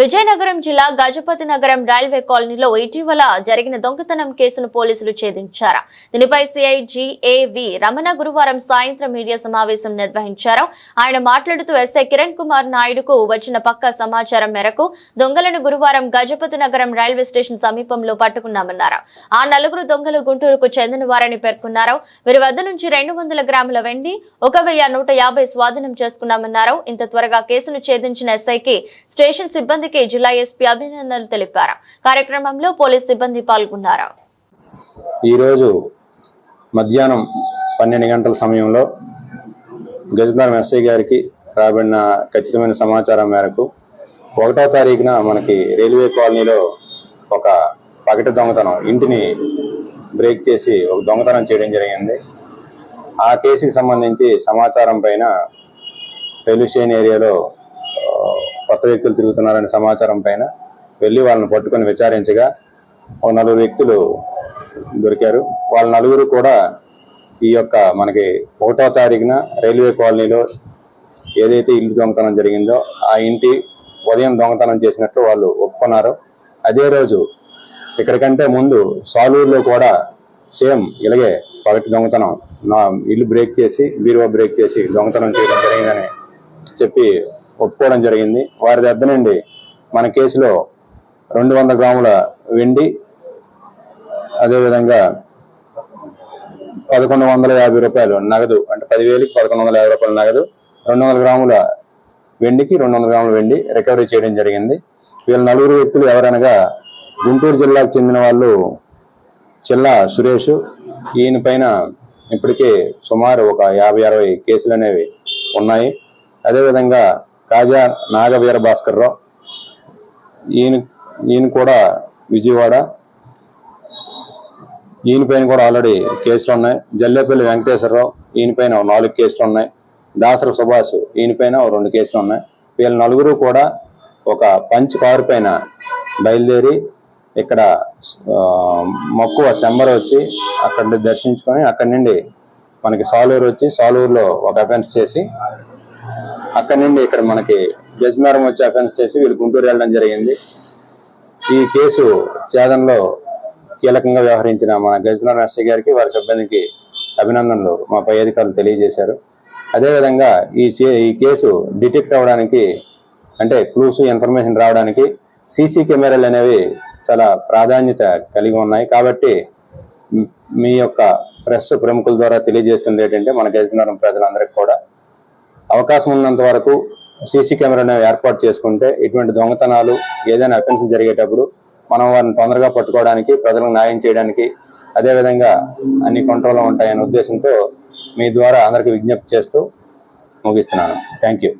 విజయనగరం జిల్లా గజపతి నగరం రైల్వే కాలనీలో ఇటీవల జరిగిన దొంగతనం కేసును పోలీసులు ఛేదించారు. దీనిపై సిఐ జిఏవి రమణ గురువారం సాయంత్రం మీడియా సమావేశం నిర్వహించారు. ఆయన మాట్లాడుతూ ఎస్ఐ కిరణ్ కుమార్ నాయుడుకు వచ్చిన పక్క సమాచారం మేరకు దొంగలను గురువారం గజపతి నగరం రైల్వే స్టేషన్ సమీపంలో పట్టుకున్నామన్నారు. ఆ నలుగురు దొంగలు గుంటూరుకు చెందిన వారని పేర్కొన్నారు. వీరి వద్ద నుంచి రెండు వందల గ్రాముల వెండి ఒక వెయ్యి నూట యాభై స్వాధీనం చేసుకున్నామన్నారు. ఇంత త్వరగా కేసును ఛేదించిన ఎస్ఐకి స్టేషన్ సిబ్బంది సిబ్బందికి జిల్లా ఎస్పీ అభినందనలు తెలిపారు. కార్యక్రమంలో పోలీస్ సిబ్బంది పాల్గొన్నారు. ఈరోజు మధ్యాహ్నం పన్నెండు గంటల సమయంలో గజనగరం ఎస్ఐ గారికి రాబడిన ఖచ్చితమైన సమాచారం మేరకు ఒకటో తారీఖున మనకి రైల్వే కాలనీలో ఒక పగటి దొంగతనం ఇంటిని బ్రేక్ చేసి ఒక దొంగతనం చేయడం జరిగింది. ఆ కేసుకి సంబంధించి సమాచారం పైన రైల్వే స్టేషన్ ఏరియాలో కొత్త వ్యక్తులు తిరుగుతున్నారనే సమాచారం పైన వెళ్ళి వాళ్ళని పట్టుకొని విచారించగా ఒక నలుగురు వ్యక్తులు దొరికారు. వాళ్ళ నలుగురు కూడా ఈ యొక్క మనకి ఒకటో తారీఖున రైల్వే కాలనీలో ఏదైతే ఇల్లు దొంగతనం జరిగిందో ఆ ఇంటి ఉదయం దొంగతనం చేసినట్లు వాళ్ళు ఒప్పుకున్నారు. అదే రోజు ఇక్కడికంటే ముందు సాలూరులో కూడా సేమ్ ఇలాగే పగటి దొంగతనం నా ఇల్లు బ్రేక్ చేసి బీరువా బ్రేక్ చేసి దొంగతనం చేయడం జరిగిందని చెప్పి ఒప్పుకోవడం జరిగింది. వారి దగ్గర నుండి మన కేసులో రెండు వందల గ్రాముల వెండి అదేవిధంగా పదకొండు వందల యాభై రూపాయలు నగదు అంటే పదివేలకి పదకొండు వందల యాభై రూపాయల నగదు రెండు వందల గ్రాముల వెండికి రెండు వందల గ్రాముల వెండి రికవరీ చేయడం జరిగింది. వీళ్ళ నలుగురు వ్యక్తులు ఎవరనగా గుంటూరు జిల్లాకు చెందిన వాళ్ళు చిల్లా సురేష్. ఈయన పైన ఇప్పటికే సుమారు ఒక యాభై అరవై కేసులు అనేవి ఉన్నాయి. అదేవిధంగా కాజా నాగవీర భాస్కర్ రావు. ఈయన ఈయన కూడా విజయవాడ. ఈయన పైన కూడా ఆల్రెడీ కేసులు ఉన్నాయి. జల్లేపల్లి వెంకటేశ్వరరావు ఈయన పైన నాలుగు కేసులు ఉన్నాయి. దాసర సుభాష్ ఈయన పైన ఓ రెండు కేసులు ఉన్నాయి. వీళ్ళ నలుగురు కూడా ఒక పంచ్ కారు పైన బయలుదేరి ఇక్కడ మక్కువ శంబర్ వచ్చి అక్కడ దర్శించుకొని అక్కడి నుండి మనకి సాలూరు వచ్చి సాలూరులో ఒక అఫెన్స్ చేసి అక్కడి నుండి ఇక్కడ మనకి గజమేరం వచ్చి అఫెన్స్ చేసి వీళ్ళు గుంటూరు వెళ్ళడం జరిగింది. ఈ కేసు ఛేదంలో కీలకంగా వ్యవహరించిన మన గజనర్ ఎస్ఐ గారికి వారి సిబ్బందికి అభినందనలు మా పై అధికారులు తెలియజేశారు. అదేవిధంగా ఈ ఈ కేసు డిటెక్ట్ అవ్వడానికి అంటే క్లూస్ ఇన్ఫర్మేషన్ రావడానికి సీసీ కెమెరాలు అనేవి చాలా ప్రాధాన్యత కలిగి ఉన్నాయి. కాబట్టి మీ యొక్క ప్రెస్ ప్రముఖుల ద్వారా తెలియజేస్తుంది ఏంటంటే మన గజనగరం ప్రజలందరికీ కూడా అవకాశం ఉన్నంత వరకు సీసీ కెమెరాను ఏర్పాటు చేసుకుంటే ఇటువంటి దొంగతనాలు ఏదైనా అటెన్షన్ జరిగేటప్పుడు మనం వారిని తొందరగా పట్టుకోవడానికి ప్రజలకు న్యాయం చేయడానికి అదేవిధంగా అన్ని కంట్రోల్లో ఉంటాయనే ఉద్దేశంతో మీ ద్వారా అందరికీ విజ్ఞప్తి చేస్తూ ముగిస్తున్నాను. Thank you.